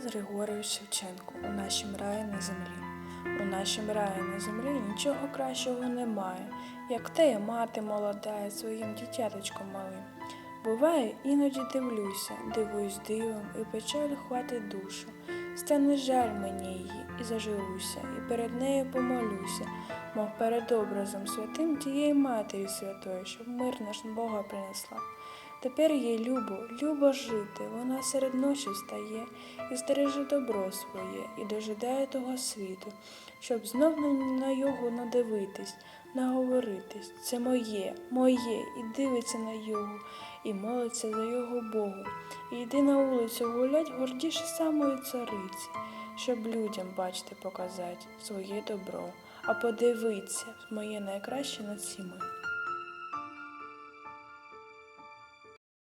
Тарас Григорович Шевченко у нашім раї на землі. У нашім раї на землі нічого кращого немає, як те мати молода своїм дитяточком малим. Буває, іноді дивлюся, дивуюсь дивом, і печаль хватить душу. Стане жаль мені її, і зажуруся, і перед нею помолюся, мов перед образом святим тієї Матері Святої, щоб мир наш Бога принесла. Тепер їй любо, любо жити, вона серед ночі встає і стереже добро своє, і дожидає того світу, щоб знов на, його надивитись, наговоритись. Це моє, моє, і дивиться на його, і молиться за його Богу. І йди на вулицю гулять гордіше самої цариці, щоб людям, бачите, показати своє добро, а подивиться моє найкраще над всіми.